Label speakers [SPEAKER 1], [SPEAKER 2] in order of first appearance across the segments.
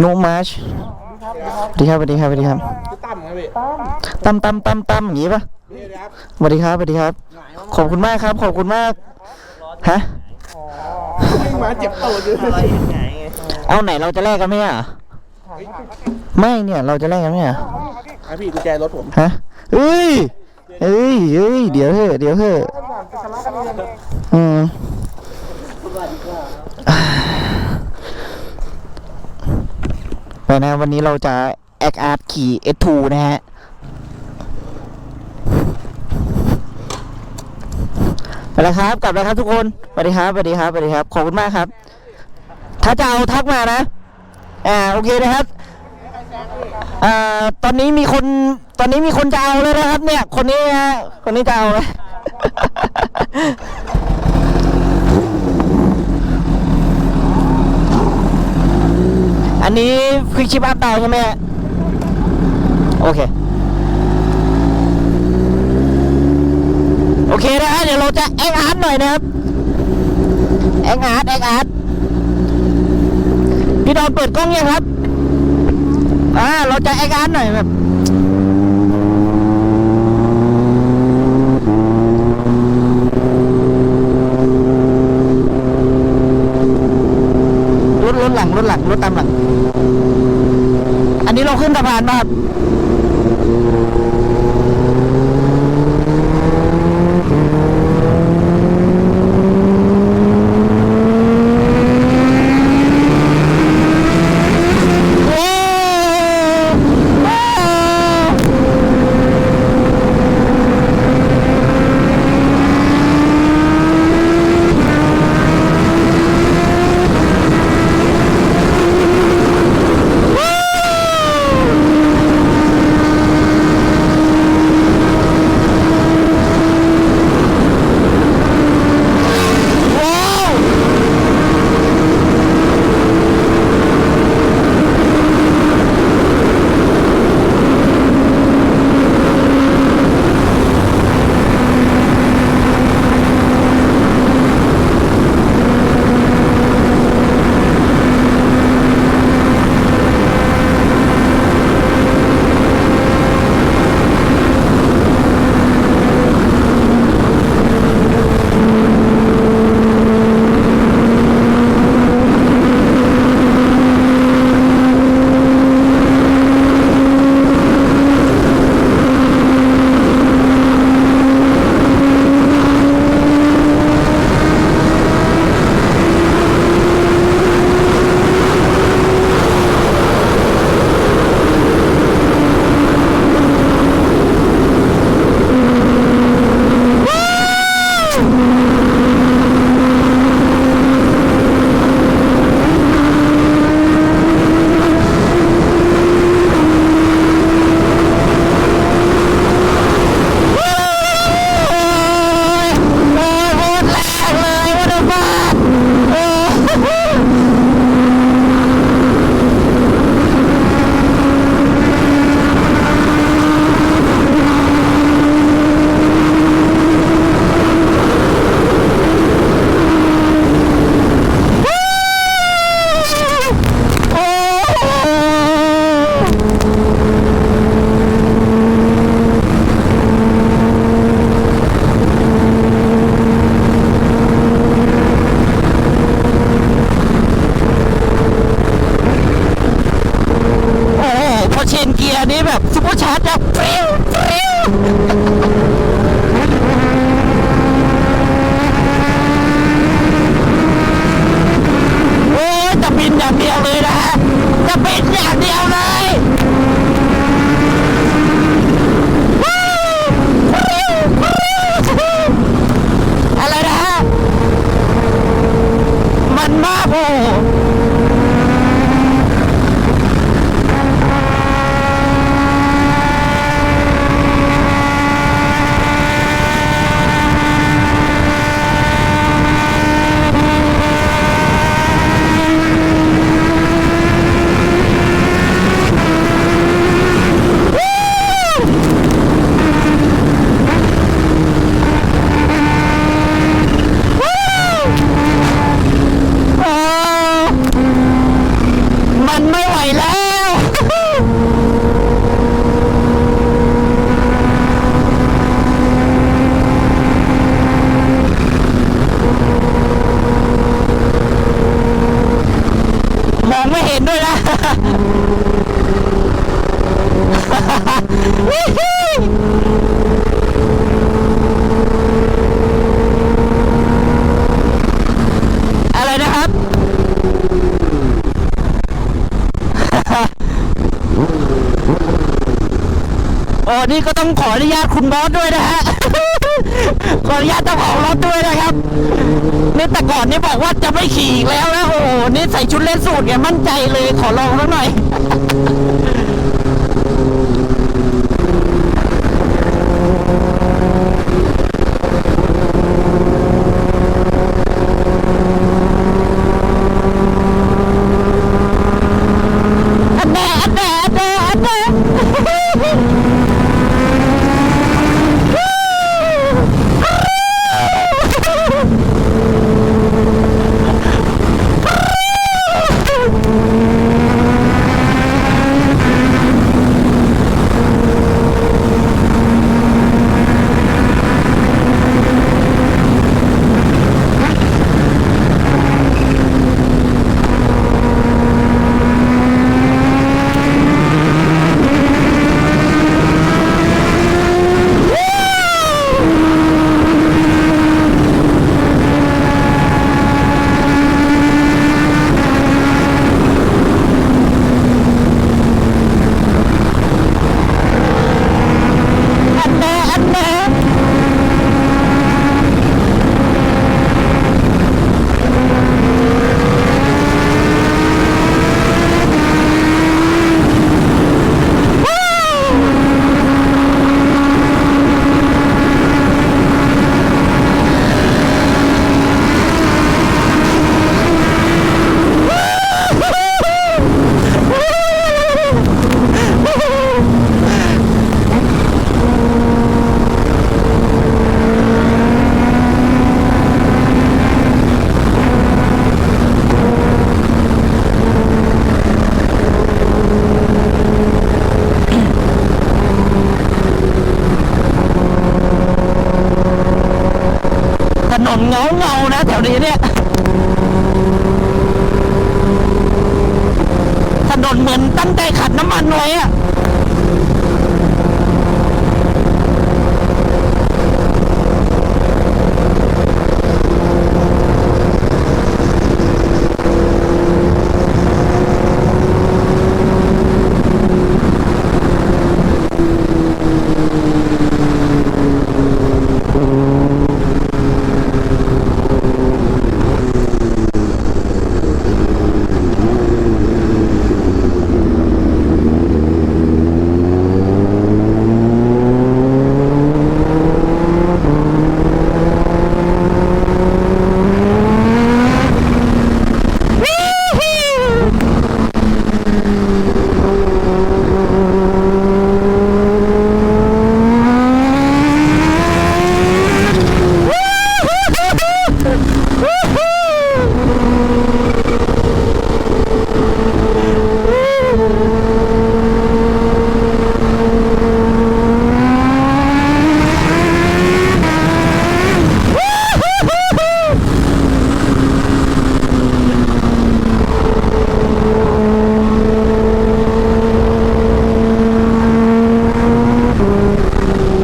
[SPEAKER 1] โนมาชสวัสดีครับสวัสดีครับสวัสดีครับ
[SPEAKER 2] พี่ตั้มครับพี่
[SPEAKER 1] ตั้มตั้มตั้มตั้มอย่างงี้ปะ
[SPEAKER 2] พี่ครับ
[SPEAKER 1] สวัสดีครับสวัสดีครับ ขอบคุณมากครับ ขอบคุณมากฮะ
[SPEAKER 2] วิ่งมาเจ็บตูดอยู่
[SPEAKER 1] เอาไหนเราจะแลกกันไหมอะไม่เนี่ยเราจะแลกกันไหมอะ
[SPEAKER 2] อะพี่กุญแจรถผม
[SPEAKER 1] ฮะเอ้ยเอ้ยเอ้ยเดี๋ยวเถอะเดี๋ยวเถอะอืม ไปนะ วันนี้เราจะแอคอาร์ตขี่ S2 นะฮะ ไปแล้วครับ กลับแล้วครับทุกคนสวัสดีครับสวัสดีครับสวัสดีครับ ขอบคุณมากครับ ถ้าจะเอาทักมานะ อ่า โอเคนะครับอ่าตอนนี้มีคน ตอนนี้มีคนจะเอาแล้วนะครับ เนี่ย คนนี้ฮะ คนนี้จะเอาแล้ว อันนี้ควิกชิปอัพดาวใช่ไหมโอเค โอเคนะฮะเดี๋ยวเราจะแอคอาร์ตหน่อยนะครับ แอคอาร์ตแอคอาร์ตพี่ดอนเปิดกล้องยังครับ อ่า เราจะแอคอาร์ตหน่อยแบบรถรถหลังรถหลังรถตามหลัง ขึ้นสะพานมาครับ มันมากโอ้โห โไม่เห็นด้วยนะ อะไรนะครับ โอ้นี่ก็ต้องขออนุญาตคุณบอสด้วยนะฮะ ขออนุญาตเจ้าของรถด้วยนะครับนี่แต่ก่อนนี่บอกว่าจะไม่ขี่อีกแล้วนะโอ้โหนี่ใส่ชุดเล่นสูทไงมั่นใจเลยขอลองสักหน่อย เหมือนตั้งใจขัดน้ำมันไว้อะ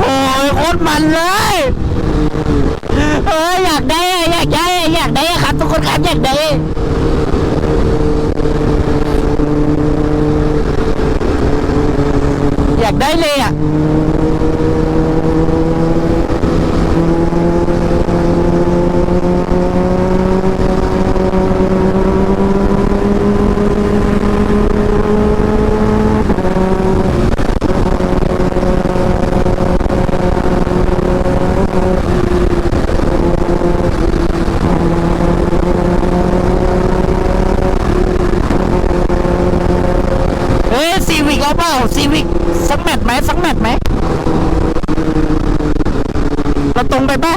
[SPEAKER 1] โอ้ยโคตรมันเลย เอออยากได้อะอยากได้อะอยากได้อะครับทุกคนครับ อยากได้อยากได้เลยอะ เอ้ยซีวิกเอาเปล่าซีวิกสักแมตช์ไหมสักแมตช์ไหม เราตรงไปปะ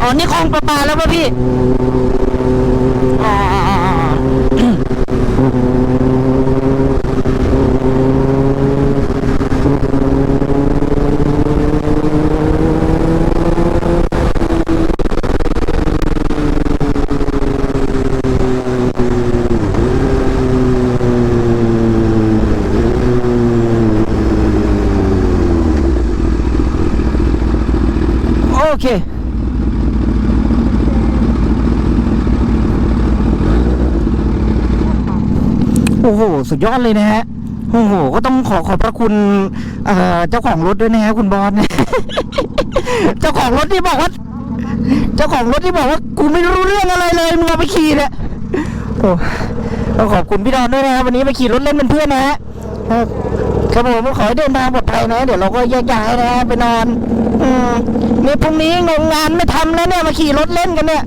[SPEAKER 1] อ๋อ นี่คลองประปาแล้วป่ะพี่ อ๋ออ๋ออ๋ออ๋อ ห สุดยอดเลยนะฮะโอ้โห ก็ต้องขอขอบพระคุณเอ่อเจ้าของรถด้วยนะฮะคุณบอส เจ้าของรถที่บอกว่า เจ้าของรถที่บอกว่ากูไม่รู้เรื่องอะไรเลยมึงเอาไปขี่เนี่ยโอ้ต้องขอบคุณพี่ดอนด้วยนะครับวันนี้ไปขี่รถเล่นเป็นเพื่อนนะฮะครับครับผมขอให้เดินทางปลอดภัยนะ เดี๋ยวเราก็แยกย้ายนะฮะไปนอน อืมนี่พรุ่งนี้งงงานไม่ทำแล้วเนี่ยมาขี่รถเล่นกันเนี่ย